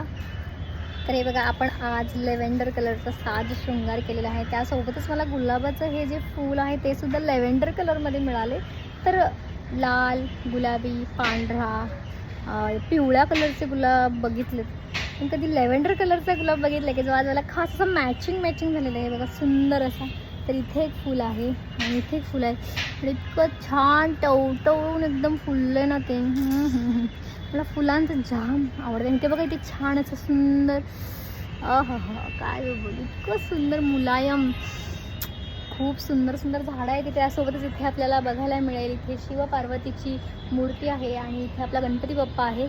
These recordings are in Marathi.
तर हे बघा आपण आज लेव्हेंडर कलरचा साज शृंगार केलेला आहे. त्यासोबतच मला गुलाबाचं हे जे फूल आहे ते सुद्धा लेव्हेंडर कलरमध्ये मिळाले. तर लाल गुलाबी पांढरा पिवळ्या कलरचे गुलाब बघितले पण कधी लेव्हेंडर कलरचा गुलाब बघितला की जो आज मला खास असं मॅचिंग मॅचिंग झालेलं आहे. बघा सुंदर असा. तर इथे एक फूल आहे आणि इथे एक फूल आहे. इतकं छान टवटवून एकदम फुललं ना ते. मला फुलांचं जाम आवडतं. आणि ते बघा इथे छान असं सुंदर. अह काय बोलू इतकं सुंदर मुलायम. खूप सुंदर सुंदर झाडं आहे तिथे त्यासोबतच इथे आपल्याला बघायला मिळेल इथे शिव पार्वतीची मूर्ती आहे आणि इथे आपला गणपती बाप्पा आहे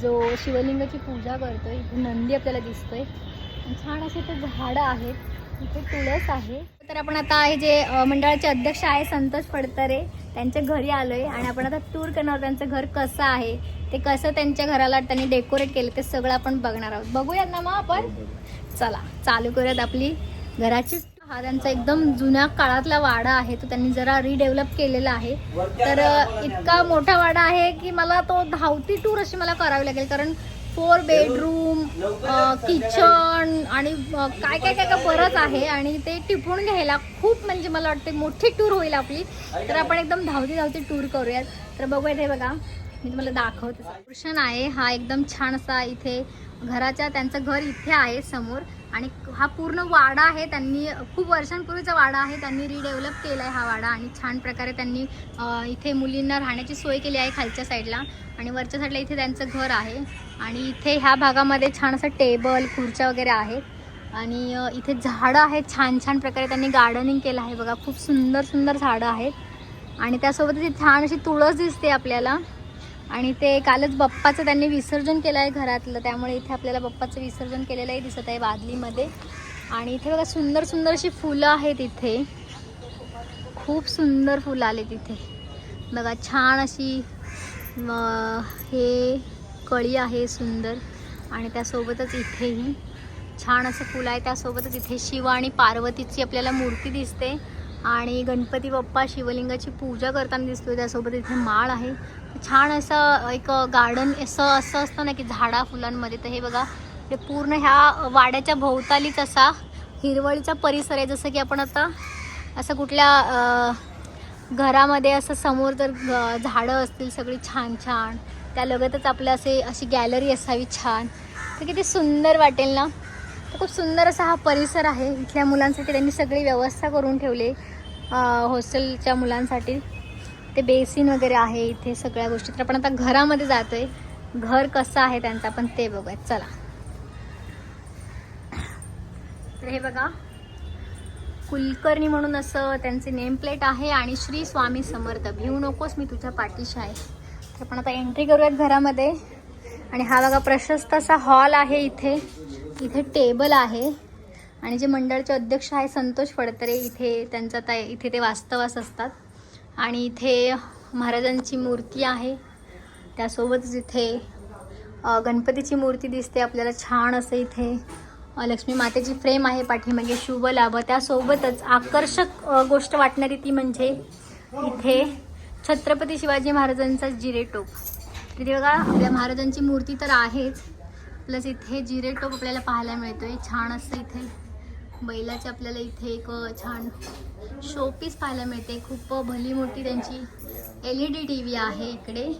जो शिवलिंगाची पूजा करतोय. इथे नंदी आपल्याला दिसतोय. छान असे ते झाडं आहेत. इथे तुळस आहे. तर आपण आता हे जे मंडळाचे अध्यक्ष आहे संतोष फडतरे त्यांच्या घरी आलोय. आणि आपण आता टूर करणार त्यांचं घर कसं आहे? ते कसं त्यांच्या घराला त्यांनी डेकोरेट केलं ते सगळं आपण बघणार आहोत. बघूयात ना मग आपण? चला चालू करूयात आपली घराची. हा त्यांचा एकदम जुन्या काळातला वाडा आहे तो त्यांनी जरा रिडेव्हलप केलेला आहे. तर इतका मोठा वाडा आहे की मला तो धावती टूर अशी मला करावी लागेल कारण फोर बेडरूम किचन आणि काय काय काय काय बरंच आहे आणि ते टिपून घ्यायला खूप म्हणजे मला वाटते मोठी टूर होईल आपली. तर आपण एकदम धावती धावती टूर करूयात. तर बघूयात हे बघा. मी तुम्हाला दाखवते कृष्ण आहे हा एकदम छान असा इथे घराच्या त्यांचं घर इथे आहे समोर. आणि हा पूर्ण वाडा आहे त्यांनी खूप वर्षांपूर्वीचा वाडा आहे त्यांनी रिडेव्हलप केला आहे हा वाडा. आणि छान प्रकारे त्यांनी इथे मुलींना राहण्याची सोय केली आहे खालच्या साईडला. आणि वरच्या साईडला इथे त्यांचं घर आहे. आणि इथे ह्या भागामध्ये छान असं टेबल खुर्च्या वगैरे आहेत. आणि इथे झाडं आहेत छान छान प्रकारे त्यांनी गार्डनिंग केलं आहे. बघा खूप सुंदर सुंदर झाडं आहेत. आणि त्यासोबत इथे छान अशी तुळस दिसते आपल्याला. आणि ते कालच बाप्पाचं त्यांनी विसर्जन केलं आहे घरातलं त्यामुळे इथे आपल्याला बाप्पाचं विसर्जन केलेलंही दिसत आहे बादलीमध्ये आणि इथे बघा सुंदर सुंदर अशी फुलं आहेत इथे. खूप सुंदर फुलं आले तिथे बघा छान अशी हे कळी आहे सुंदर. आणि त्यासोबतच इथेही छान असं फुलं आहे. त्यासोबतच इथे शिव आणि पार्वतीची आपल्याला मूर्ती दिसते. आणि गणपती बाप्पा शिवलिंगाची पूजा करताना दिसतोय. त्यासोबत इथे माळ आहे. छान असं एक गार्डन असं असं असतं ना की झाडा फुलांमध्ये. तर हे बघा हे पूर्ण ह्या वाड्याच्या भोवतालीच असा हिरवळीचा परिसर आहे. जसं की आपण आता असं कुठल्या घरामध्ये असं समोर जर झाडं असतील सगळी छान छान. त्या लगतच आपलं असे अशी गॅलरी असावी छान. तर किती सुंदर वाटेल ना. तर खूप सुंदर असा हा परिसर आहे. इथल्या मुलांसाठी त्यांनी सगळी व्यवस्था करून ठेवली. हॉस्टेलच्या मुलांसाठी. ते बेसिन वगैरे आहे इथे सगळ्या गोष्टी. तर आपण आता घरामध्ये जातोय. घर कसं आहे त्यांचं आपण ते बघूयात. चला. तर हे बघा. कुलकर्णी म्हणून असं त्यांचे नेम प्लेट आहे आणि श्री स्वामी समर्थ. भिवू नकोस मी तुझ्या पाठीशी आहे. तर आपण आता एंट्री करूयात घरामध्ये. आणि हा बघा प्रशस्त असा हॉल आहे इथे. इथे टेबल आहे. आणि जे मंडळाचे अध्यक्ष आहे संतोष फडतरे इथे त्यांचा आता इथे ते वास्तवास असतात. आणि इथे महाराजांची मूर्ती आहे. त्यासोबतच इथे गणपतीची मूर्ती दिसते आपल्याला छान असं इथे. लक्ष्मी मातेची फ्रेम आहे पाठीमागे म्हणजे शुभ लाभ. त्यासोबतच आकर्षक गोष्ट वाटणारी ती म्हणजे इथे छत्रपती शिवाजी महाराजांचा जिरेटोप तिथे बघा आपल्या महाराजांची मूर्ती तर आहेच प्लस इथे जिरेटोप आपल्याला पाहायला मिळतोय. छान असं इथे बैलाचे आपल्याला इथे एक छान शोपीस पाहायला मिळते. खूप भली मोठी त्यांची L E D T V आहे इकडे.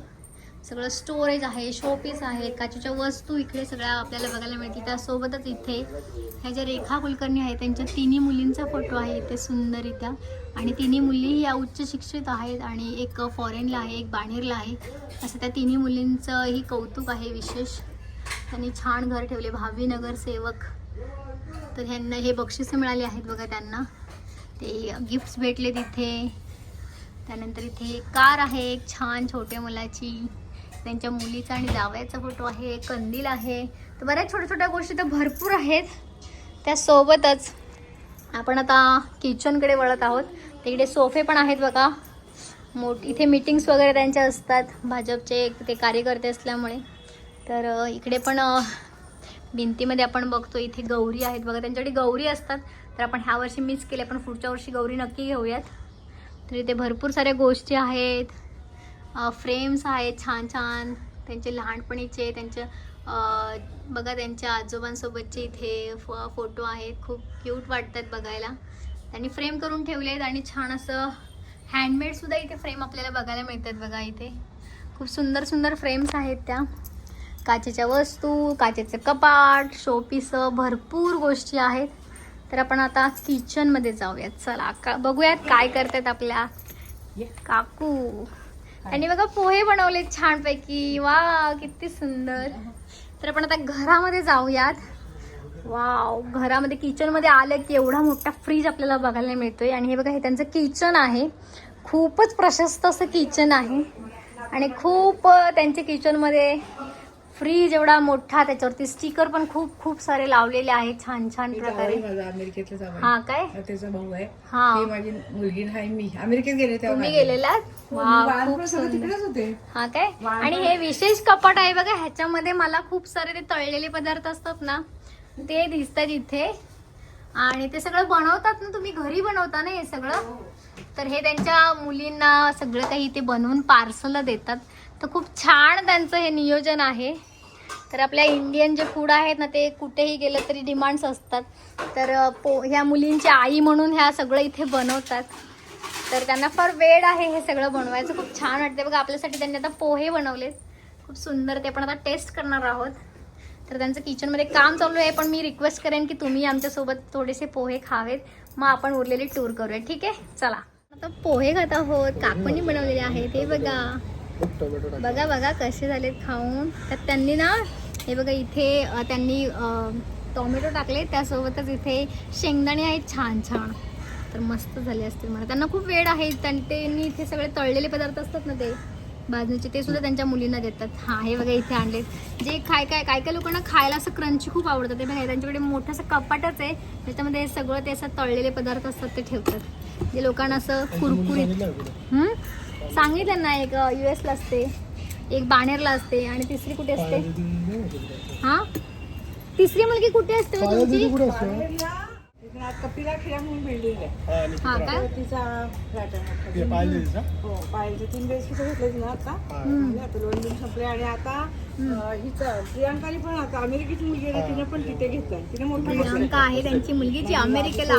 सगळं स्टोरेज आहे शोपीस आहे. काचेच्या वस्तू इकडे सगळ्या आपल्याला बघायला मिळते त्यासोबतच इथे ह्या ज्या रेखा कुलकर्णी आहेत त्यांच्या तिन्ही मुलींचा फोटो आहे इथे सुंदररित्या. आणि तिन्ही मुली या उच्च शिक्षित आहेत आणि एक फॉरेनला आहे एक बाणेरला आहे. असं त्या तिन्ही मुलींचंही कौतुक आहे विशेष. त्यांनी छान घर ठेवले. भावी नगरसेवक तर ह्यांना हे बक्षिसं मिळाली आहेत बघा त्यांना. ते गिफ्ट्स भेटले तिथे. त्यानंतर इथे कार आहे एक छान छोट्या मुलाची. त्यांच्या मुलीचा आणि जावयाचा फोटो आहे कंदील आहे. तर बऱ्याच छोट्या छोट्या गोष्टी तर भरपूर आहेत. त्यासोबतच आपण आता किचनकडे वळत आहोत. तिकडे सोफे पण आहेत बघा. मोठ इथे मीटिंग्स वगैरे त्यांच्या असतात. भाजपचे ते कार्यकर्ते असल्यामुळे. तर इकडे पण भिंतीमध्ये आपण बघतो इथे गौरी आहेत बघा. त्यांच्याकडे गौरी असतात. तर आपण ह्या वर्षी मिस केले पण पुढच्या वर्षी गौरी नक्की घेऊयात. तर इथे भरपूर साऱ्या गोष्टी आहेत. फ्रेम्स आहेत छान छान. त्यांचे लहानपणीचे त्यांच्या बघा त्यांच्या आजोबांसोबतचे इथे फ- फोटो आहेत. खूप क्यूट वाटतात बघायला. त्यांनी फ्रेम करून ठेवले आहेत आणि छान असं हँडमेडसुद्धा इथे फ्रेम आपल्याला बघायला मिळतात बघा इथे. खूप सुंदर सुंदर फ्रेम्स आहेत त्या. काचेच्या वस्तू काचेचं कपाट शोपीस भरपूर गोष्टी आहेत. तर आपण आता किचनमध्ये जाऊयात. चला का बघूयात काय करतात आपल्या काकू. त्यांनी बघा पोहे बनवले छानपैकी. वा किती सुंदर. तर आपण आता घरामध्ये जाऊयात. वाव घरामध्ये किचनमध्ये आलं की एवढा मोठा फ्रीज आपल्याला बघायला मिळतोय. आणि हे बघा हे त्यांचं किचन आहे. खूपच प्रशस्त असं किचन आहे. आणि खूप त्यांच्या किचनमध्ये फ्रीज एवढा मोठा त्याच्यावरती स्टिकर पण खूप खूप सारे लावलेले आहेत छान छान प्रकारे. माझा अमेरिकेतला जावई हा काय? हा त्याचा भाऊ आहे. हा. ही माझी मुलगी नाही मी. अमेरिकेत गेले तेव्हा तुम्ही. गेलेलात हो, मी सगळं तिकडेच होते. हा काय. आणि हे विशेष कपाट आहे बघा ह्याच्यामध्ये मला खूप सारे ते तळलेले पदार्थ असतात ना ते दिसतात इथे. आणि ते सगळं बनवतात ना तुम्ही घरी बनवता ना हे सगळं? तर हे त्यांच्या मुलींना सगळं काही ते बनवून पार्सल देतात. तर खूप छान त्यांचं हे नियोजन आहे. तर आपल्या इंडियन जे फूड आहेत ना ते कुठेही गेलं तरी डिमांड्स असतात. तर पो ह्या मुलींची आई म्हणून ह्या सगळं इथे बनवतात. तर त्यांना फार वेळ आहे हे सगळं बनवायचं. खूप छान वाटते बघा आपल्यासाठी त्यांनी आता पोहे बनवलेत. खूप सुंदर ते आपण आता टेस्ट करणार आहोत. तर त्यांचं किचनमध्ये काम चालू आहे पण मी रिक्वेस्ट करेन की तुम्ही आमच्यासोबत थोडेसे पोहे खावेत. मग आपण उरलेली टूर करूया. ठीक आहे? चला. आता पोहे खात आहोत. काकणी बनवलेले आहेत. हे बघा. बघा बघा कसे झालेत खाऊन. तर त्यांनी ना हे बघा इथे अ, त्यांनी अ, टोमॅटो टाकले. त्यासोबतच इथे शेंगदाणे आहेत छान छान. तर मस्त झाले असतील मला. त्यांना खूप वेळ आहे. त्यां- त्यांनी इथे सगळे तळलेले पदार्थ असतात ना ते? बाजूचे ते सुद्धा त्यांच्या मुलींना देतात. हां हे बघा इथे आणलेत. जे काय काय काय काय लोकांना खायला असं क्रंची खूप आवडतं. ते बघा त्यांच्याकडे मोठं असं कपाटच आहे. त्याच्यामध्ये हे सगळं ते असं तळलेले पदार्थ असतात ते ठेवतात. जे लोकांना असं कुरकुरीत हम्म? सांगितलं ना एक यू एसला असते एक बाणेरला असते आणि तिसरी कुठे असते? हा? तिसरी मुलगी कुठे असते हो तुमची? कपिला खेळा म्हणून बिल्डिंग हा काय तिचा फ्लॅट आहे हो पाहिजे तीन घेतले आता. दोन दिवस संपले. आणि आता हिचं प्रियांकाने पण आता अमेरिकेची मुलगी आहे तिने पण तिथे घेतलंय. तिने मोठं घेतलंय. प्रियांका आहे त्यांची मुलगी जी अमेरिकेला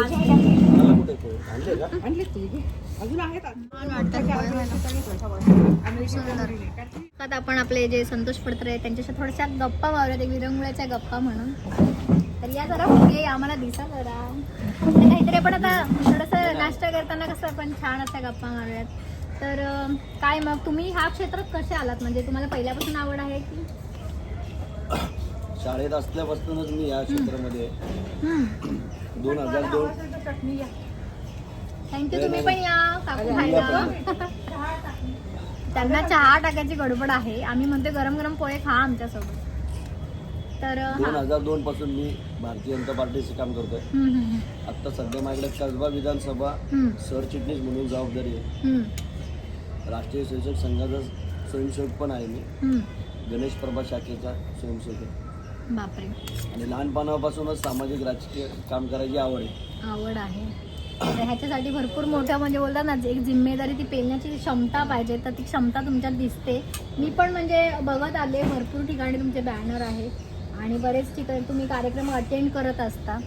आता आपण आपले जे संतोष पडतर त्यांच्याशी थोड्याशा गप्पा मारूयात. एक विरंगुळ्याच्या गप्पा म्हणून. तर या जरा पुढे आम्हाला दिसा जरा. तर काहीतरी आपण आता थोडंसं नाश्ता करताना कसं आपण छान अशा गप्पा मारूयात. तर काय मग तुम्ही ह्या क्षेत्रात कसे आलात? म्हणजे तुम्हाला पहिल्यापासून आवड आहे की? शाळेत असल्यापासूनच मी या क्षेत्रामध्ये. दोन हजार दोन. थँक्यू तुम्ही पण या. काकू खायला. त्यांना चहा टाकायची गडबड आहे. आम्ही म्हणतो गरम गरम पोहे खा आमच्यासोबत. तर दोन हजार दोन पासून मी भारतीय जनता पार्टीचे काम करतोय. आता सध्या माझ्याकडे कसबा विधानसभा सरचिटणीस म्हणून जबाबदारी आहे. राष्ट्रीय स्वयंसेवक संघाचा स्वयंसेवक पण आहे मी. गणेश प्रभा शाखेचा स्वयंसेवक आहे. बापरे. आणि लहानपणापासूनच सामाजिक राजकीय काम करायची आवड आहे. आवड आहे. ह्याच्यासाठी भरपूर मोठ्या म्हणजे बोलतात ना एक जिम्मेदारी ती पेलण्याची क्षमता पाहिजे तर ती क्षमता तुमच्यात दिसते. मी पण म्हणजे बघत आले भरपूर ठिकाणी तुमचे बॅनर आहेत आणि बरेच ठिकाणी तुम्ही कार्यक्रम अटेंड करत असता.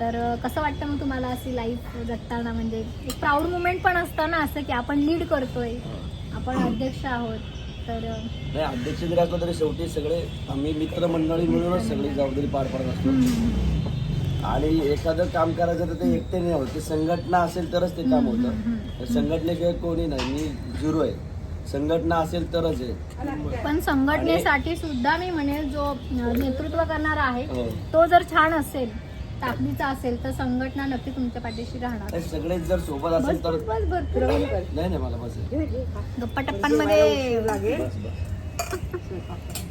तर कसं वाटतं मग तुम्हाला अशी लाईफ जगताना? म्हणजे एक प्राऊड मुमेंट पण असतं ना असं की आपण लीड करतोय आपण अध्यक्ष आहोत तर नाही अध्यक्ष जरी असलो तरी शेवटी सगळे आम्ही मित्रमंडळी मिळूनच सगळी जबाबदारी पार पाडत असतो. आणि एखादं काम करायचं तर ते एकटे नाही होत. ते संघटना असेल तरच ते काम होतं. संघटनेशिवाय कोणी नाही. मी झिरो आहे. संघटना असेल तरच आहे. पण संघटनेसाठी सुद्धा मी म्हणेल जो नेतृत्व करणारा आहे हो. तो जर छान असेल ताकदीचा असेल तर संघटना नक्की तुमच्या पाठीशी राहणार. सगळेच जर सोबत बस असेल तर बस भरपूर. नाही नाही मला बस आहे. गप्पा टप्पांमध्ये. लागेल बस बस.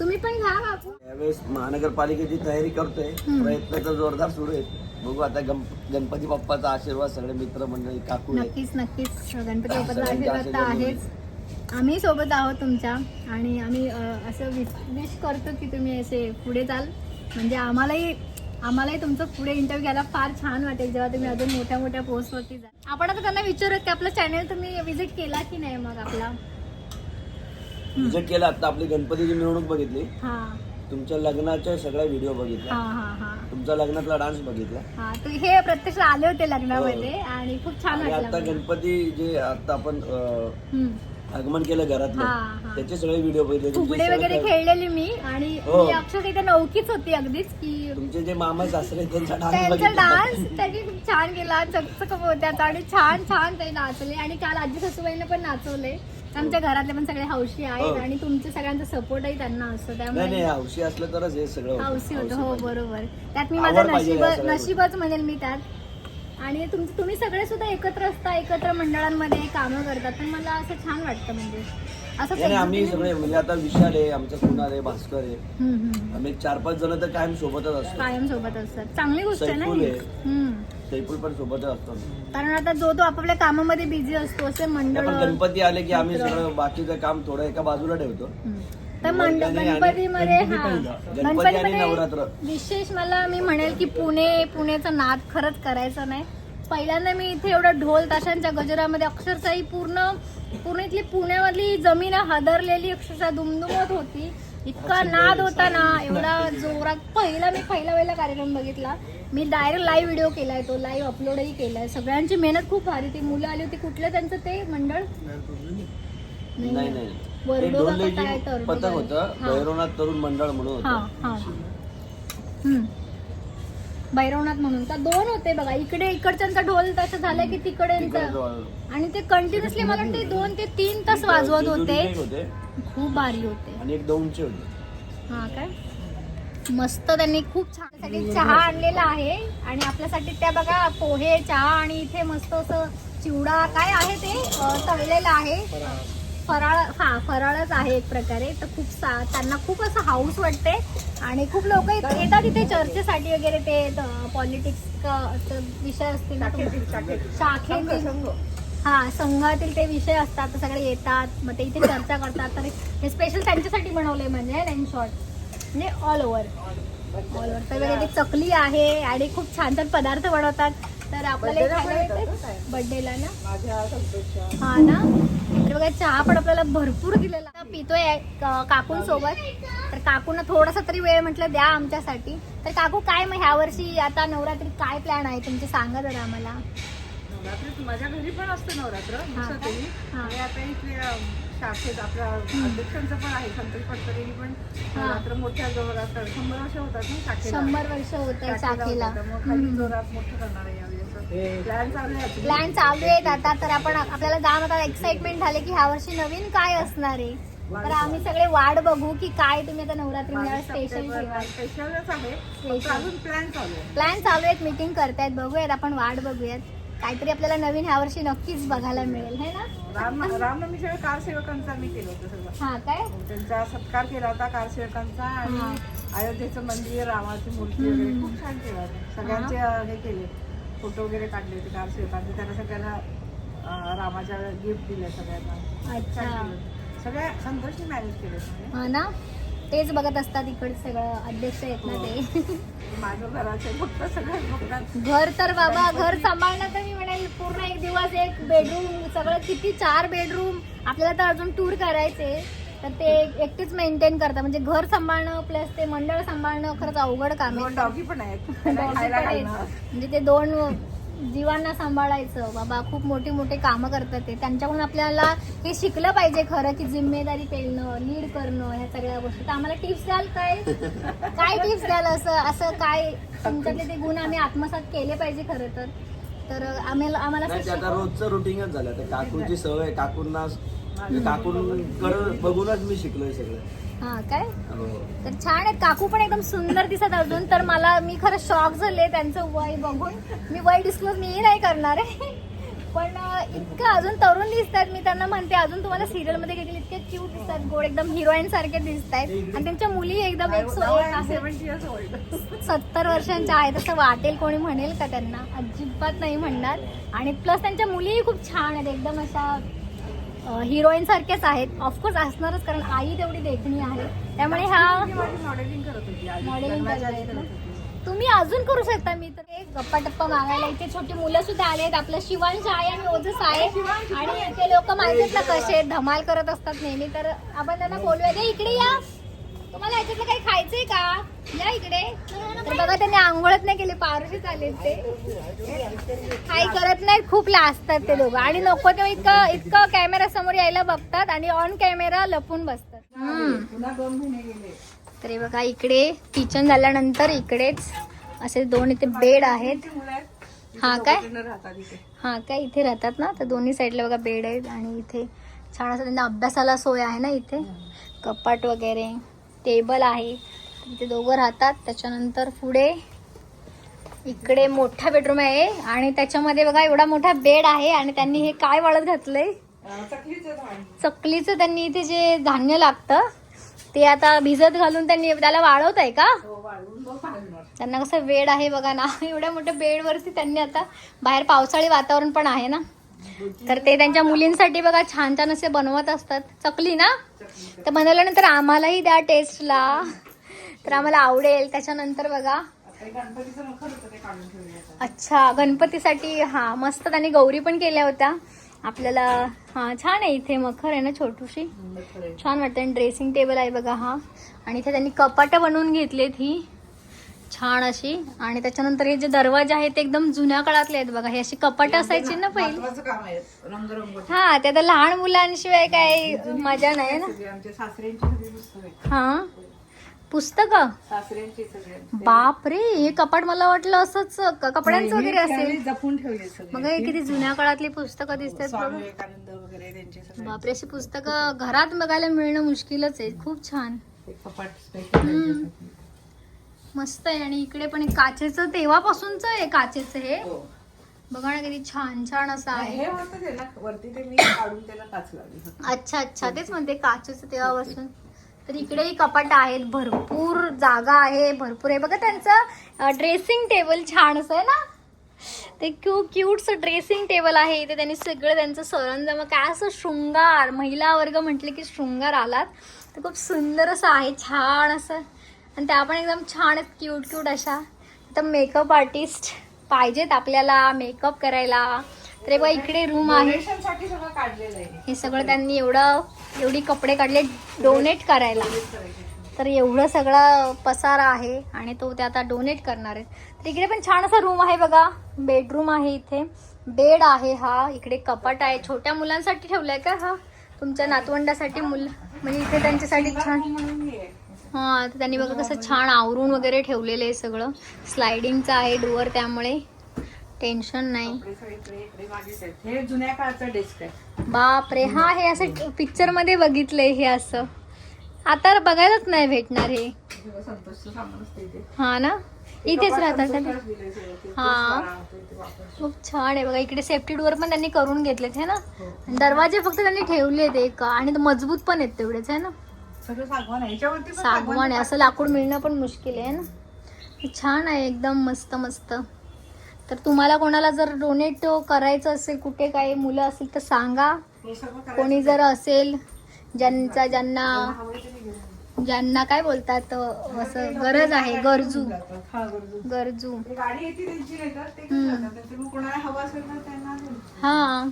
तुम्ही पण घ्या काकू यावेळेस महानगरपालिकेची तयारी करतोय. प्रयत्न तर जोरदार सुरू आहेत बघू आता गण- गणपती बाप्पाचा आशीर्वाद सगळे मित्रमंडळी काकू आहेत. नक्कीच नक्कीच. गणपती बाप्पाचा आशीर्वाद तर आहेच. आम्ही सोबत आहोत तुमच्या. आणि आम्ही असं विश करतो की तुम्ही असे पुढे जाल. म्हणजे आम्हालाही आम्हालाही तुमचं पुढे इंटरव्ह्यू घ्यायला फार छान वाटेल जेव्हा तुम्ही अजून मोठ्या मोठ्या पोस्टवरती जा आपण आता त्यांना विचारत की आपलं चॅनल तुम्ही विजिट केला की नाही मग आपला? विजिट केलं आता आपली गणपतीची मिरवणूक बघितली. हा. तुमच्या लग्नाच्या सगळ्या व्हिडिओ हा बघितल्या. हा हा तुमचा लग्नातला डान्स बघितला. हा हे प्रत्यक्ष आले होते लग्नामध्ये आणि खूप छान आता. गणपती जे आता आपण. आगमन केलं हा, घरातलं हा. त्याचे सगळे व्हिडिओ बघितले. फुगडे सगळे वगैरे खेळलेली मी आणि हो. मी अक्षरशः इथे नौकीच होती अगदीच की तुमचे जे मामा सासरे त्यांचा डान्स त्यांनी खूप छान केला चकचक होत्या. आणि छान छान ते नाचले. आणि काल आजी सासूबाईंना पण नाचवले. आमच्या घरातले पण सगळे हौशी आहेत हो. आणि तुमचे सगळ्यांचा सपोर्टही त्यांना असतो नाही नाही त्यामुळे हौशी असलं तरच हे सगळं होतं. हौशी होतं हौशी हो पाहिजे. बरोबर त्यात मी आवड माझं पाहिजे नशीब या सगळ्या नशीबच म्हणेल मी त्यात आणि तुम्ही सगळे सुद्धा एकत्र असता एकत्र मंडळांमध्ये कामं करतात पण मला असं छान वाटतं म्हणजे असं नाही, नाही, आम्ही सगळे म्हणजे आता विशाल आहे आमचा कुणाल आहे भास्कर आहे. आम्ही चार पाच जण तर कायम सोबतच असतो कायम सोबत असतात चांगली गोष्ट आहे ना सैफुल ही. आहे. हम्म. पण सोबतच असतो कारण आता जो तो आपापल्या कामामध्ये बिझी असतो असे मंडळ पण गणपती आले की आम्ही सगळं बाकीचं काम थोडं एका बाजूला ठेवतो. तर मंड आणि- आणि गणपतीमध्ये गणपती हा. गणपती आणि नवरात्र. विशेष मला मी म्हणेल की पुणे पुण्याचं नाद खरंच करायचं नाही पहिल्यांदा मी इथे एवढं ढोल ताशांच्या गजरामध्ये अक्षरशः ही पूर्ण पूर्ण इथली पुण्यामधली जमीन हादरलेली अक्षरशः दुमदुमत होती इतका नाद होता ना एवढा जोरात. पहिला मी पहिला वेळेला कार्यक्रम बघितला. मी डायरेक्ट लाईव्ह व्हिडिओ केलाय तो लाईव्ह अपलोडही केलाय. सगळ्यांची मेहनत खूप भारी. ती मुलं आली होती कुठलं त्यांचं ते मंडळ? नाही काय लेझिम तर पथक होतं. भैरवनाथ तरुण मंडळ म्हणून होतं. भैरवनाथ म्हणून. का दोन होते बघा. इकडे इकडच्यांचा ढोल तसं झालं की तिकडे. आणि ते कंटिन्युअसली मला वाटते दोन ते तीन तास वाजवत होते. खूप भारी होते. आणि एक होते. हा काय? मस्त त्यांनी खूप छान चहा आणलेला आहे. आणि आपल्यासाठी त्या बघा पोहे चहा आणि इथे मस्त असं चिवडा काय आहे ते तळलेलं आहे. फराळ हा फराळच आहे एक प्रकारे. तर खूप सा त्यांना खूप असं हाऊस वाटते. आणि खूप लोक येतात इथे चर्चेसाठी वगैरे ते पॉलिटिक्स विषय असतील. शाखेतील हा संघातील ते विषय असतात तर सगळे येतात. मग ते इथे चर्चा करतात. तर हे स्पेशल त्यांच्यासाठी बनवलंय म्हणजे इन शॉर्ट म्हणजे ऑल ओव्हर ऑल ओव्हर तर वगैरे चकली आहे आणि खूप छान छान पदार्थ बनवतात. तर आपल्याला Birthday ला पण खायला येतात ना हा ना? बघा चहा पण आपल्याला भरपूर दिलेला. पितोय काकूंसोबत तर काकूंना थोडासा तरी वेळ म्हटलं द्या आमच्यासाठी. तर काकू काय मग ह्या वर्षी आता नवरात्री काय प्लॅन आहे? तुमचे सांगा जरा आम्हाला. माझ्या घरी पण असतं नवरात्र आता शाखेत आपल्या अध्यक्षांचं पण आहे संतोष पटकरेंनी पण. नवरात्र मोठ्या जोरात शंभर वर्ष होतात ना शाखेला. शंभर वर्ष होत आहे शाखेला. मग खाली जोरात मोठं करणार आहे प्लॅन चालू आहे प्लॅन चालू आहेत आता तर आपण आपल्याला जाम आता एक्साइटमेंट झाले की ह्या वर्षी नवीन काय असणार आहे? तर आम्ही सगळे वाट बघू की काय तुम्ही आता नवरात्री स्पेशल प्लॅन चालू आहेत मीटिंग करतायत बघूयात आपण वाट बघूयात. काहीतरी आपल्याला नवीन ह्या वर्षी नक्कीच बघायला मिळेल है ना? राम रामनवमी सगळं कारसेवकांचा मी केलं होतं हा काय? त्यांचा सत्कार केला होता कारसेवकांचा आणि हा. अयोध्येचं मंदिर रामाची मूर्ती. वगैरे खूप छान केलं सगळ्यांचे हे केले. फोटो वगैरे काढले होते कारसेवकांचे त्यांना सगळ्यांना रामाच्या गिफ्ट दिले सगळ्यांना. अच्छा. सगळ्या संतोषनी मॅनेज केले. हा ना? तेच बघत असतात इकडे सगळं. अध्यक्ष आहेत ना ते. माझं घराचे फक्त सगळं बघतात. घर तर बाबा घर सांभाळणं तर मी म्हणेल पूर्ण एक दिवस एक बेडरूम सगळं किती चार बेडरूम आपल्याला तर अजून टूर करायचे. तर ते एकटेच मेंटेन करतात. म्हणजे घर सांभाळणं प्लस ते मंडळ सांभाळणं खरंच अवघड काम आहे. डॉगी पण आहेत. त्यांना Doggy खायला पण आहेत. घालणं. म्हणजे ते दोन जीवांना सांभाळायचं. बाबा खूप मोठी मोठी कामं करतात ते. त्यांच्याकडून आपल्याला हे शिकलं पाहिजे खरं की जिम्मेदारी पेलणं लीड करणं ह्या सगळ्या गोष्टी. तर आम्हाला टिप्स द्याल काय? काय टिप्स द्याल असं? असं काय? तुमच्यातले ते गुण आम्ही आत्मसात केले पाहिजे खरं तर. तर आम्हाला आम्हाला नाही ते आता शिकव- रोजचं रुटीनच झालं. आता काकूंची सवय काकूंना काकूंकडे बघूनच मी शिकलोय सगळं. हा काय? हो. तर छान आहेत काकू पण एकदम सुंदर दिसत अजून. तर मला मी खरं शॉक झाले त्यांचं वय बघून. मी वय डिस्क्लोज मी नाही करणार आहे. पण इतकं अजून तरुण दिसतात मी त्यांना म्हणते अजून तुम्हाला सिरियलमध्ये गेले इतके क्यूट दिसतात गोड एकदम हिरोईन सारखे दिसत आहेत आणि त्यांच्या मुली एकदम एक सो Now I एक am आहेत 70 years old. सत्तर वर्षांच्या आहेत असं वाटेल कोणी म्हणेल का त्यांना? अजिबात नाही म्हणणार. आणि प्लस त्यांच्या मुलीही खूप छान आहेत एकदम अशा हिरोईन सारख्याच आहेत. ऑफकोर्स असणारच कारण आई तेवढी देखणी आहे. त्यामुळे ह्या मॉडेलिंग करत होती. मॉडेलिंग तुम्ही अजून करू शकता. मी तर एक गप्पा टप्पा मागायला इथे छोटी मुलं सुद्धा आले आहेत आपलं शिवांश आहे आणि ओजस आहे. आणि ते लोक माहितीत ना कसे धमाल करत असतात नेहमी. तर आपण त्यांना बोलूया. दे इकडे या. तुम्हाला याच्यातलं काही खायचंय का? या इकडे. तर बघा त्यांनी आंघोळच नाही केली पारुशीच आले ते. काही करत नाही खूप लाजतात ते दोघं आणि नको तेव्हा इतकं इतकं कॅमेरा समोर यायला बघतात आणि ऑन कॅमेरा लपून बसतात. तर हे बघा इकडे किचन झाल्यानंतर इकडेच असे दोन इथे बेड आहेत. हा काय? हा काय? इथे राहतात ना? तर दोन्ही साईडला बघा बेड आहेत आणि इथे छान असं त्यांना अभ्यासाला सोय आहे ना इथे? कपाट वगैरे टेबल आहे. इथे दोघं राहतात. त्याच्यानंतर पुढे इकडे मोठा बेडरूम आहे आणि त्याच्यामध्ये बघा एवढा मोठा बेड आहे आणि त्यांनी हे काय वाळत घातलंय? चकलीचं त्यांनी इथे जे धान्य लागतं ते आता भिजत घालून त्यांनी त्याला वाळवत आहे का? हो, पाजणार. त्यांना कसं वेड आहे बघा ना. एवढ्या मोठ्या बेडवरती त्यांनी आता बाहेर पावसाळी वातावरण पण आहे ना. तर ते त्यांच्या मुलींसाठी बघा छान छान असे बनवत असतात. चकली ना. तर बनवल्यानंतर आम्हालाही द्या टेस्टला. तर आम्हाला आवडेल. त्याच्यानंतर बघा. हे. अच्छा गणपतीसाठी हा मस्त त्यांनी गौरी पण केल्या होत्या. आपल्याला हा छान आहे इथे मखर आहे ना छोटूशी. छान वाटतं. आणि ड्रेसिंग टेबल आहे बघा हा. आणि इथे त्यांनी कपाटं बनवून घेतलीत ही. छान अशी. आणि त्याच्यानंतर हे जे दरवाजे आहेत ते एकदम जुन्या काळातले आहेत बघा. हे अशी कपाट असायची ना पहिली. हा ते आता लहान मुलांशिवाय काय मजा नाही ना. हा. पुस्तक? सासऱ्यांची बाप रे हे कपाट मला वाटलं असंच क- कपड्यांचं वगैरे असेल. जपून ठेवले मग हे किती जुन्या काळातली पुस्तकं दिसतात स्वामी बघा. विवेकानंद वगैरे त्यांचे सगळे. बापरे अशी पुस्तकं घरात बघायला मिळणं मुश्किलच आहे. खूप छान. कपाट. मस्त आहे. आणि इकडे पण एक काचेचं तेव्हापासूनच आहे काचेचं हे. बघा ना किती छान छान असं आहे. हे होतं ते ना वरती ते मी काढून त्याला काच लावली होती. अच्छा अच्छा. तेच म्हणते काचेचं तेव्हापासून. तर इकडेही कपाट आहेत भरपूर जागा आहे भरपूर आहे. बघा त्यांचं ड्रेसिंग टेबल छान असं आहे ना? ते क्यू क्यूटचं ड्रेसिंग टेबल आहे. इथे त्यांनी सगळं त्यांचं सरंजाम काय असं शृंगार महिला वर्ग म्हटले की शृंगार आलात. तर खूप सुंदर असं आहे छान असं. आणि त्या पण एकदम छान आहेत क्यूट क्यूट अशा. तर मेकअप आर्टिस्ट पाहिजेत आपल्याला मेकअप करायला. तर हे बघा इकडे रूम आहे. Donation साठी सगळं काढलेलं आहे. हे सगळं त्यांनी एवढं एवढी कपडे काढले डोनेट करायला. तर एवढं सगळं पसारा आहे आणि तो ते आता डोनेट करणार आहेत. तर इकडे पण छान असा रूम आहे बघा. बेडरूम आहे इथे. बेड आहे हा. इकडे कपाट आहे. छोट्या मुलांसाठी ठेवलाय का हा? तुमच्या नातवंडासाठी मुल म्हणजे इथे त्यांच्यासाठी छान. हे. हा तर त्यांनी बघा कसं छान आवरून वगैरे ठेवलेलं आहे सगळं. स्लायडिंगचं आहे डोअर त्यामुळे. टेन्शन नाही. कपडे सगळे इकडे इकडे मागेच आहेत. हे जुन्या काळचं डेस्क आहे. बाप रे हा हे असं पिक्चरमध्ये बघितलंय हे असं. आता बघायलाच नाही भेटणार हे. सगळं संतोषचं सामान असतं इथे हा ना? इथेच राहतात का ते? संतोषलाच दिलंय सगळं. ते. हा. इथे. खूप छान आहे बघा इकडे सेफ्टी डोअर पण त्यांनी करून घेतलेत हे ना? हो. आणि दरवाजे फक्त त्यांनी ठेवलेत एक. आणि तो मजबूत पण आहेत तेवढेच आहे ना? सगळं सागवान आहे. याच्यावरती पण सागवान आहे. असं लाकूड मिळणं पण मुश्किल आहे ना? छान आहे एकदम मस्त मस्त. तर तुम्हाला कोणाला जर डोनेट करायचं असेल कुठे काही मुलं असतील तर सांगा. कोणी जर असेल ज्यांचा ज्यांना घेऊन ज्यांना काय बोलतात असं गरज आहे गरजू. हा गरजू. असेल. हा.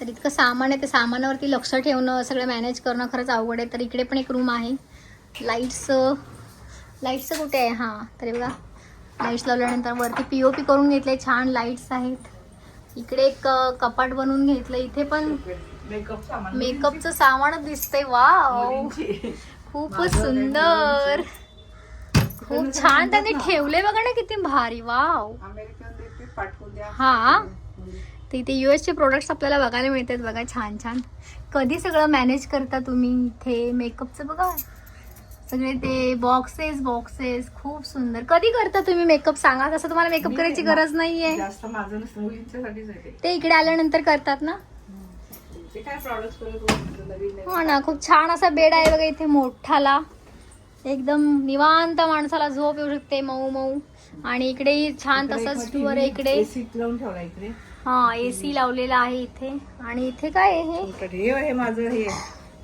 तर इतकं सामान आहे ते सामानावरती लक्ष ठेवणं सगळं मॅनेज करणं खरंच अवघड आहे. तर इकडे पण एक रूम आहे. लाईट्सचं लाईट्सचं कुठे आहे? हां तर बघा. लाईट्स लावल्यानंतर वरती पी ओ पी करून घेतले छान लाईट्स आहेत. इकडे एक कपाट बनवून घेतलं इथे पण मेकअप सामान मेकअपचं सामानच दिसतंय वा. खूपच सुंदर. खूप छान त्यांनी ठेवले बघा ना किती भारी वाव हा. तर इथे यू चे प्रोडक्ट्स आपल्याला बघायला मिळतात बघा छान छान. कधी सगळं मॅनेज करता तुम्ही इथे? मेकअपचं बघा. सगळे ते बॉक्सेस बॉक्सेस खूप सुंदर. कधी करता तुम्ही मेकअप सांगा. तसं तुम्हाला मेकअप करायची गरज नाहीये. जास्त माझं नसतं. मुलींच्यासाठीच आहे ते. ते इकडे आल्यानंतर करतात ना? ते काय प्रॉडक्ट करत नवीन हो ना खूप छान असा बेड आहे बघा इथे मोठाला. एकदम निवांत माणसाला झोप येऊ शकते मऊ मऊ. आणि इकडेही छान तसंच टूर आहे इकडे. एसी लावून ठेवला इकडे. हा एसी लावलेला आहे इथे. आणि इथे काय आहे हे? हे हे माझं हे.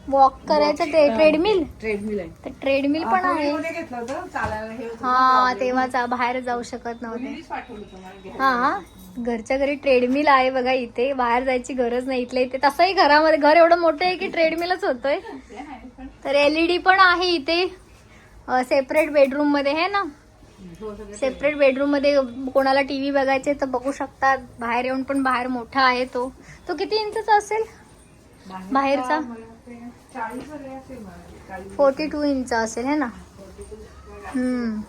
वॉक करायचं ते ट्रेडमिल ट्रेडमिल आहे. तर ट्रेडमिल पण आहे. कोविडमध्ये घेतलं होतं चालायला हे होतं हा तेव्हाच बाहेर जाऊ शकत नव्हते. मुलींनीच पाठवलं होतं मला घ्यायला. हा घरच्या घरी ट्रेडमिल आहे बघा इथे. बाहेर जायची गरज नाही. इथल्या इथे तसंही घरामध्ये घर एवढं मोठं आहे की ट्रेडमिलच होतोय. ते आहे. तर एलईडी पण आहे इथे. सेपरेट बेडरूममध्ये आहे ना? हो, सगळं सेपरेट बेडरूममध्ये कोणाला टीव्ही बघायचे तर बघू शकतात. बाहेर येऊन पण बाहेर मोठा आहे तो. तो किती इंचचा असेल? बाहेरचा बाहेरचा? मला फोर्टी टू इंच असेल है ना? हम्म.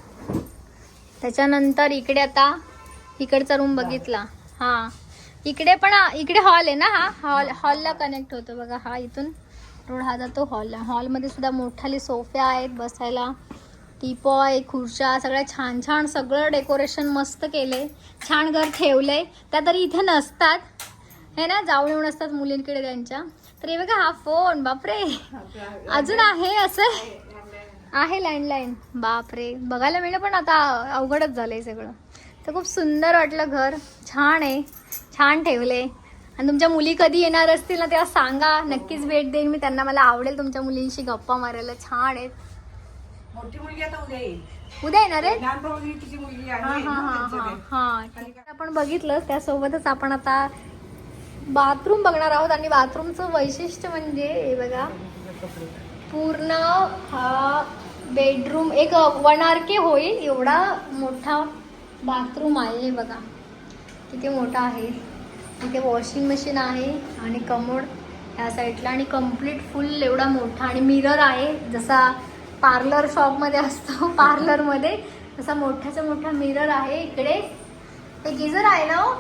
त्याच्यानंतर इकडे आता इकडचा रूम बघितला. हा. इकडे पण इकडे हॉल आहे ना हा? हॉल हॉलला कनेक्ट होतो बघा. हा इथून रोड हा जातो हॉलला हॉलमध्ये सुद्धा मोठाले सोफे आहेत बसायला. टीपॉय खुर्च्या सगळ्या छान छान सगळं डेकोरेशन मस्त केलंय. छान घर ठेवलंय. त्या तरी इथे नसतात. हे ना? जाऊन येऊन असतात मुलींकडे त्यांच्या. तर हे बघा हा फोन बापरे अजून आहे असं? आहे लँडलाईन बापरे. बघायला मिळणं पण आता अवघडच झालंय सगळं. तर खूप सुंदर वाटलं घर. छान आहे. छान ठेवले आणि तुमच्या मुली कधी येणार असतील ना तेव्हा सांगा. नक्कीच भेट देईन मी. त्यांना मला आवडेल तुमच्या मुलींशी गप्पा मारायला. छान आहेत. मोठी मुलगी आता उद्या येईल. उद्या येणार हा हा हा हा. हा. आहे. आपण बघितलं. त्यासोबतच आपण आता बाथरूम बघणार आहोत आणि बाथरूमचं वैशिष्ट्य म्हणजे हे बघा पूर्ण हा बेडरूम एक वन आर के होईल एवढा मोठा बाथरूम आहे हे बघा. किती मोठा आहे. इथे वॉशिंग मशीन आहे आणि कमोड ह्या साईडला आणि कंप्लीट फुल एवढा मोठा आणि मिरर आहे. जसा पार्लर शॉपमध्ये असतो पार्लरमध्ये तसा मोठ्याचा मोठा मिरर आहे. इकडे ते गिझर आहे ना हो?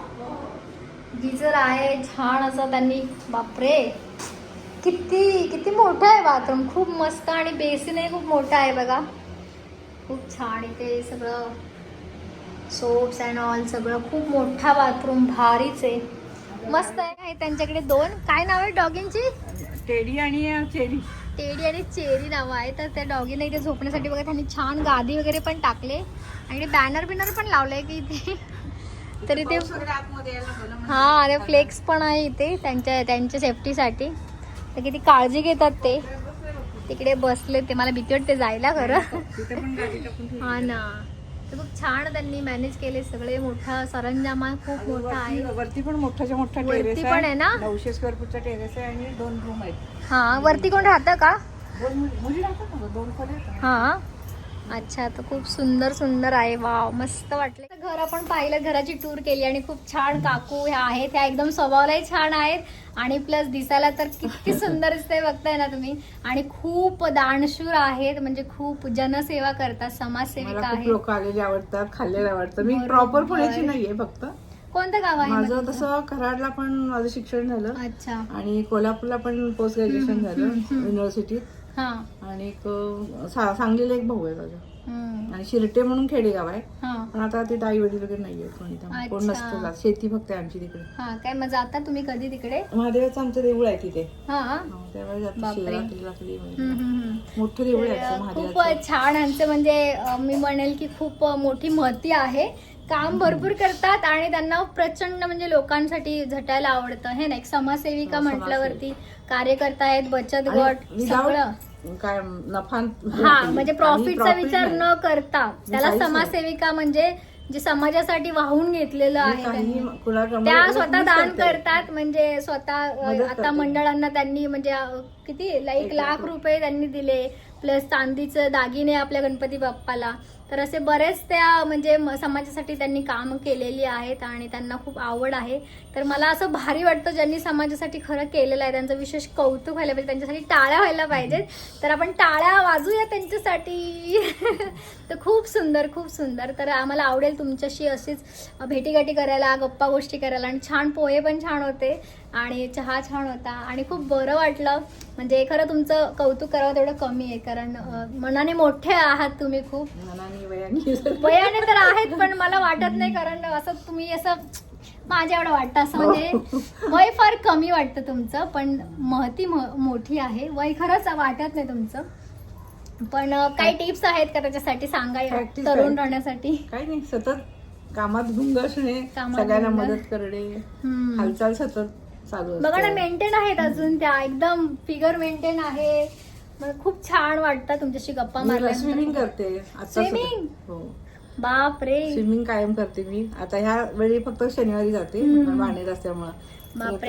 गिझर आहे छान असं त्यांनी बापरे. किती किती मोठं आहे बाथरूम. खूप मस्त आणि बेसिनही खूप मोठा आहे बघा. खूप छान इथे सगळं. सोप्स अँड ऑल सगळं. खूप मोठा बाथरूम भारीच आहे. मस्त आहे आहे त्यांच्याकडे दोन? काय नाव आहे डॉगिंची? टेडी आणि चेरी. टेडी आणि चेरी नावं आहे तर त्या डॉगीला इथे झोपण्यासाठी बघा त्यांनी छान गादी वगैरे पण टाकले. आणि बॅनर बिनर पण लावलंय की इथे. तर म्हणजे. हा अरे फ्लेक्स पण आहे इथे त्यांच्या त्यांच्या सेफ्टीसाठी. तर किती काळजी घेतात ते. तिकडे बसले ते मला भीती वाटते जायला खरं. हा ना. तर खूप छान त्यांनी मॅनेज केले सगळे मोठा सरंजामा खूप मोठा आहे. वरती पण मोठाच्या मोठा वरती पण आहे ना? नऊशे स्क्वेअर फूटचा टेरेस आहे आणि दोन रूम आहेत. हा वरती कोण राहतं का? दोन मुली राहतात दोन ना. हा. अच्छा तर खूप सुंदर सुंदर आहे. वाव मस्त वाटले घर आपण पाहिलं घराची टूर केली आणि खूप छान काकू ह्या आहेत. ह्या एकदम स्वभावालाही छान आहेत. आणि प्लस दिसायला तर किती सुंदर दिसते बघताय ना तुम्ही. आणि खूप दानशूर आहेत. म्हणजे खूप जनसेवा करतात समाजसेविका आहेत. लोक आलेले आवडतात खाल्लेले आवडतात मी. प्रॉपर पुण्याची नाहीये फक्त. कोणतं गाव आहे माझं? तसं कराडला पण माझं शिक्षण झालं. अच्छा. आणि कोल्हापूरला पण पोस्ट ग्रॅज्युएशन झालं युनिव्हर्सिटीत आणि एक सा- सांगलीला एक भाऊ आहे माझा हम्म. आणि शिरटे म्हणून खेडेगाव आहे. हा. पण आता तिथे आई वडील वगैरे नाहीये कोणी त्यामुळे कोण अच्छा. नसतं जात. शेती फक्त आहे आमची तिकडे. हा काय मग जाता तुम्ही कधी तिकडे? महादेवाचं आमचं देऊळ आहे तिथे. हा. त्यावेळी जातो बापरे. शिवरात्री रात्री वगैरे. हम्म, हम्म, हम्म. मोठं देऊळ आहे तर आमचं खूप महादेवाचं. छान यांचं म्हणजे अं, मी म्हणेल की खूप मोठी महती आहे. काम भरपूर करतात आणि त्यांना प्रचंड म्हणजे लोकांसाठी झटायला आवडतं. हे ना एक समाजसेविका हो, म्हटल्यावरती कार्यकर्ता आहेत बचत आणि गट without सगळं. काय नफा हा म्हणजे प्रॉफिटचा विचार. न करता त्याला. समाजसेविका म्हणजे जे समाजासाठी वाहून घेतलेलं आहे त्या स्वतः दान करते. करतात म्हणजे स्वतः आता. मंडळांना त्यांनी म्हणजे किती एक लाख रुपये त्यांनी दिले प्लस चांदीचं दागिने आपल्या गणपती बाप्पाला तर असे बरेच त्या म्हणजे समाजासाठी त्यांनी काम केलेली आहेत आणि त्यांना खूप आवड आहे तर मला असं भारी वाटतं ज्यांनी समाजासाठी खरं केलेलं आहे त्यांचं विशेष कौतुक व्हायला पाहिजे त्यांच्यासाठी टाळ्या व्हायला पाहिजेत. तर आपण टाळ्या वाजूया त्यांच्यासाठी. तर खूप सुंदर खूप सुंदर. तर आम्हाला आवडेल तुमच्याशी अशीच भेटीगाठी करायला गप्पा गोष्टी करायला. आणि छान पोहे पण छान होते आणि चहा छान होता. आणि खूप बरं वाटलं. म्हणजे खरं तुमचं कौतुक करावं तेवढं कमी आहे कारण मनाने मोठे आहात तुम्ही खूप. मनाने वयाने तर आहेत पण मला वाटत नाही कारण असं तुम्ही असं माझ्या एवढं वाटतं असं म्हणजे वय फार कमी वाटतं तुमचं पण महती मोठी आहे वय खरंच वाटत नाही तुमचं पण काही टिप्स आहेत का त्याच्यासाठी सांगा या Practice तरुण. राहण्यासाठी काही नाही सतत कामात गुंग असणे कामात सगळ्यांना गुंग. मदत करणे हम्म. हालचाल सतत चालू बघा ना असते. मेंटेन आहेत अजून त्या एकदम फिगर मेंटेन आहे मला खूप छान वाटतं तुमच्याशी गप्पा मी मारल्या स्विमिंग करते आता Swimming? हो बाप रे स्विमिंग कायम करते मी. आता ह्या वेळी फक्त शनिवारी जाते. बाणेर असल्यामुळं.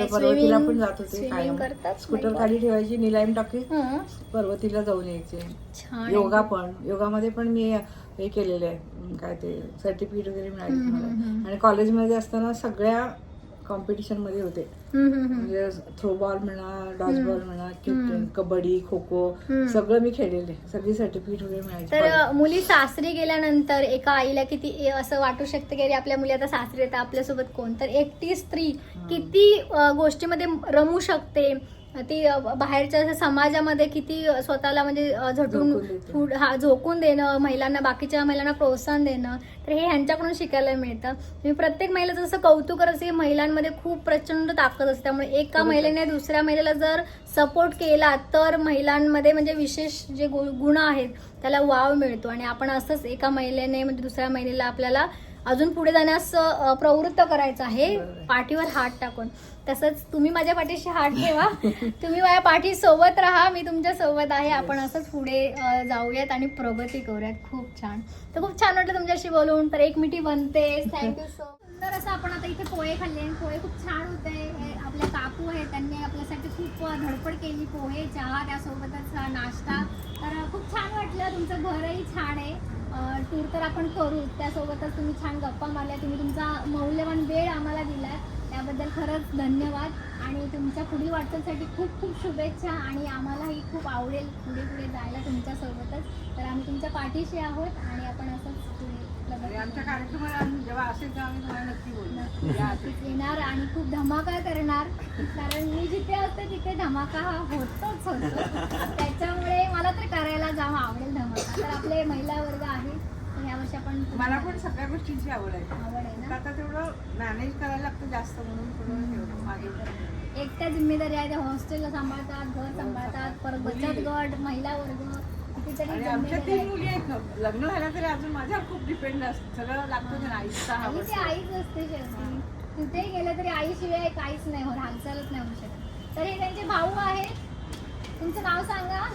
पर्वतीला पण जात होते कायम. स्कूटर खाली ठेवायची निलाम टाकी. पर्वतीला जाऊन यायचे. योगा पण. योगामध्ये पण मी हे केलेलं आहे. काय ते सर्टिफिकेट वगैरे मिळाले मला. आणि कॉलेजमध्ये असताना सगळ्या कॉम्पिटिशनमध्ये होते. म्हणजे थ्रोबॉल म्हणा डॉजबॉल म्हणा क्रिकेट कबड्डी खो खो. सगळं मी खेळलेले. सगळी सर्टिफिकेट वगैरे मिळायची. तर मुली सासरी गेल्यानंतर एका आईला किती असं वाटू शकतं की आपल्या मुली आता सासरी येतात आपल्यासोबत कोण? तर एकटी स्त्री किती गोष्टीमध्ये रमू शकते? ती बाहेरच्या समाजामध्ये किती स्वतःला म्हणजे झटून. पुढ- हा झोकून देणं महिलांना बाकीच्या महिलांना प्रोत्साहन देणं तर हे ह्यांच्याकडून शिकायला मिळतं. मी प्रत्येक महिलेचं जसं कौतुक करत असते महिलांमध्ये खूप प्रचंड ताकद असते. त्यामुळे एका महिलेने दुसऱ्या महिलेला जर सपोर्ट केला तर महिलांमध्ये म्हणजे विशेष जे गु- गुण आहेत त्याला वाव मिळतो. आणि आपण असंच एका महिलेने म्हणजे दुसऱ्या महिलेला आपल्याला अजून पुढे जाण्यास प्रवृत्त करायचं आहे. पाठीवर हात टाकून. तसंच तुम्ही माझ्या पाठीशी हात ठेवा. तुम्ही माझ्या पाठी सोबत राहा मी तुमच्यासोबत आहे. आपण असंच पुढे जाऊयात आणि प्रगती करूयात. खूप छान. तर खूप छान वाटलं तुमच्याशी बोलून. तर एक मिठी बनते. थँक्यू सो सुंदर असं आपण आता इथे पोहे खाल्ले. आणि पोहे खूप छान होते. हे आपले काकू आहेत त्यांनी आपल्यासाठी खूप धडपड केली पोहे चहा त्यासोबतच हा नाश्ता. तर खूप छान वाटलं. तुमचं घरही छान आहे. टूर तर आपण करू. त्यासोबतच तुम्ही छान गप्पा मारल्या. तुम्ही तुमचा मौल्यवान वेळ आम्हाला दिला त्याबद्दल खरंच धन्यवाद. आणि तुमच्या पुढील वाटचालीसाठी खूप खूप शुभेच्छा आणि आम्हालाही खूप आवडेल पुढे पुढे जायला तुमच्यासोबतच. तर आम्ही तुमच्या पाठीशी आहोत आणि आपण असंच पुढे आणि प्रगती आमच्या कार्यक्रमाला आम्ही जेव्हा असेल तेव्हा आम्ही तुम्हाला नक्की बोलू. नक्कीच नक्कीच येणार आणि खूप धमाका करणार. कारण मी जिथे असते तिथे धमाका हा होतोच होतो त्याच्यामुळे मला तर करायला जाम आवडेल धमाका. तर आपले महिला वर्ग आहे. आपण मला पण सगळ्या गोष्टींची आवड आहे. आवड आहे फक्त ना? आता तेवढं मॅनेज करायला लागतं जास्त म्हणून थोडं हे मागे. एकट्या जिम्मेदारी आहे त्या हॉस्टेलला सांभाळतात घर सांभाळतात परत बचत गट महिला वर्ग कितीतरी आणि आमच्या जिम्मेदारी तीन आहे. मुली आहेत ना. लग्न झालं तरी अजून माझ्यावर खूप डिपेंड असतं. सगळं लागतं ना आईचा हा आई ती. आईच असते शेवटी. कुठेही गेलं तरी आईशिवाय काहीच नाही होत हालचालच नाही होऊ शकत. तर हे त्यांचे भाऊ आहेत. तुमचं नाव सांगा.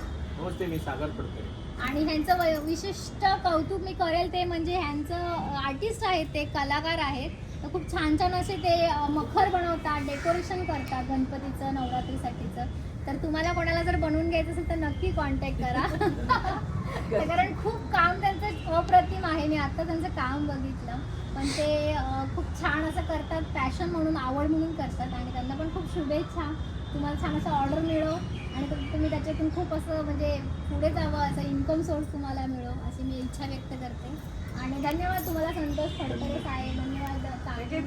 नमस्ते मी सागर पडते आणि ह्यांचं वै- विशिष्ट कौतुक मी करेल ते म्हणजे ह्यांचं आर्टिस्ट आहेत ते कलाकार आहेत. तर खूप छान छान असे ते मखर बनवतात डेकोरेशन करतात गणपतीचं नवरात्रीसाठीचं. तर तुम्हाला कोणाला जर बनवून घ्यायचं असेल तर नक्की कॉन्टॅक्ट करा. कारण खूप काम त्यांचं अप्रतिम आहे. मी आता त्यांचं काम बघितलं. पण ते खूप छान असं करतात पॅशन म्हणून आवड म्हणून करतात. आणि त्यांना पण खूप शुभेच्छा. तुम्हाला छान असं ऑर्डर मिळो. आणि तुम- तुम्ही त्याच्यातून खूप असं म्हणजे पुढे जावं असं इन्कम सोर्स तुम्हाला मिळो अशी मी इच्छा व्यक्त करते. आणि धन्यवाद तुम्हाला संतोष फडतरे साहेब. धन्यवाद हे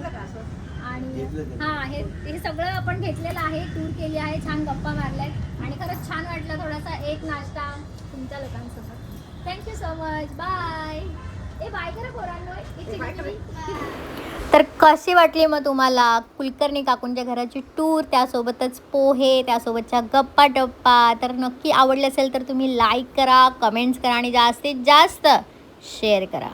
आणि. हा हे हे सगळं आपण घेतलेलं आहे टूर केली आहे छान गप्पा मारल्यात. आणि खरंच छान वाटलं थोडासा एक नाश्ता तुमच्या लोकांसोबत. थँक्यू सो मच बाय तर कशी वाटली मग तुम्हाला कुलकर्णी काकूंच्या घराची टूर त्यासोबतच पोहे त्यासोबतच्या गप्पा टप्पा तर नक्की आवडले असेल तर तुम्ही लाईक करा कमेंट्स करा आणि जास्तीत जास्त शेअर करा.